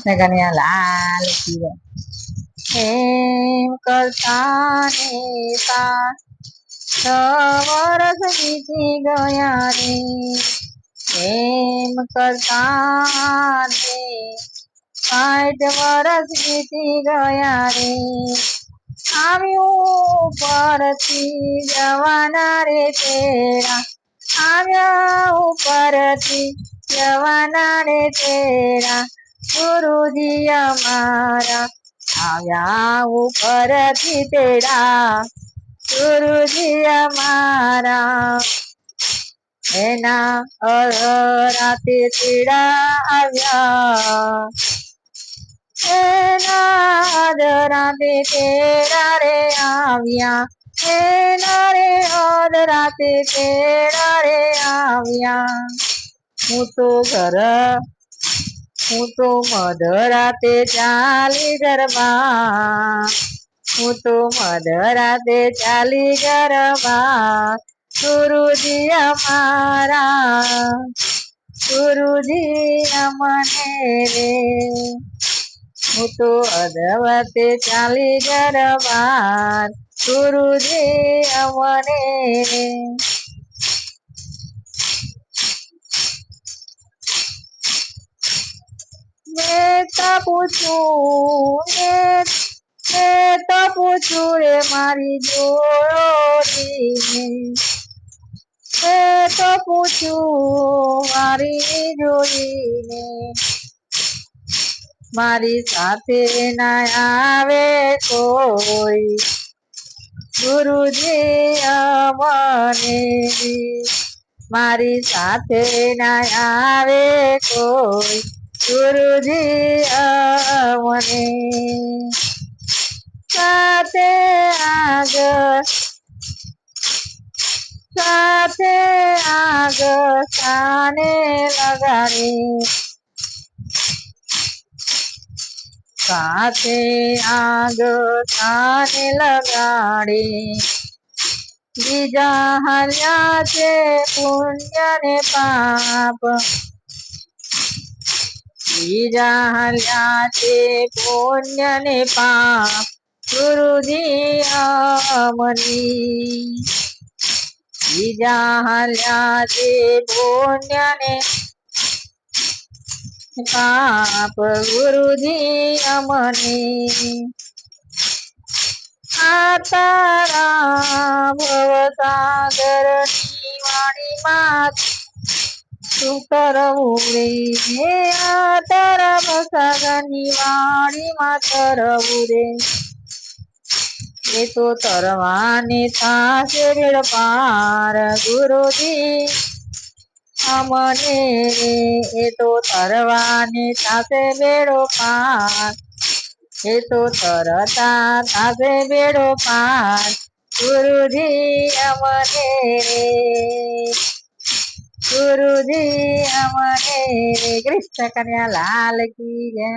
કૃષ્ણ લાલ કી એમ કરતા ને વર્ષ વીતી ગયા રે એમ કરતા ને સાઠ વર્ષ વીતી ગયા રે આવ્યું પરથી જવાના રે તેરા આવ્યા ઉપરથી જવાના રે તેરા ગુરુજી અમારા આવ્યા ઉપરથી તેડા ગુરુજી અમારા, એના રાતે તેડા આવ્યા. એના રાતે તેડા રે આવ્યા. એના રે અધ રાતે તેડા રે આવ્યા. હું તો ઘર હું તો મધરાતે ચાલી ગરબા, હું તો મધરાતે ચાલી ગરબા, ગુરુજી અમારા, ગુરુજી અમને રે. હું તો અધવતે ચાલી ગરબા, ગુરુજી અમને રે. મેં તો પૂછું મેં મેં તો પૂછું રે મારી જોડીને. મેં તો પૂછું મારી જોડીને. મારી સાથે ના આવે કોઈ. ગુરુજી અમને મારી સાથે ના આવે કોઈ. ગુરુજી અમને સાથે આગળ સાથે આગળ સાને લગાડી સાથે આગળ સાને લગાડી બીજા હલ્યા છે પુણ્ય ને પાપ બીજા હર્યા છે પુણ્ય ને પાપ ગુરુજી અમની બીજા હર્યા છે પુણ્ય ને પાપ ગુરુજી અમની આતારા ભવ સાગરની વાણી વાણીમાં શું કરવું રે આ તારા સગની વાણીમાં તરવું રે. એ તો તરવાની થાશે વેળ પાર, ગુરુજી, અમને રે. એ તો તરવાની થાશે વેળો પાર, એ તો તરતા થાશે વેળો પાર, ગુરુજી, અમને ગુરુજી અમને રે કૃષ્ણ કન્યા લાલ કી જય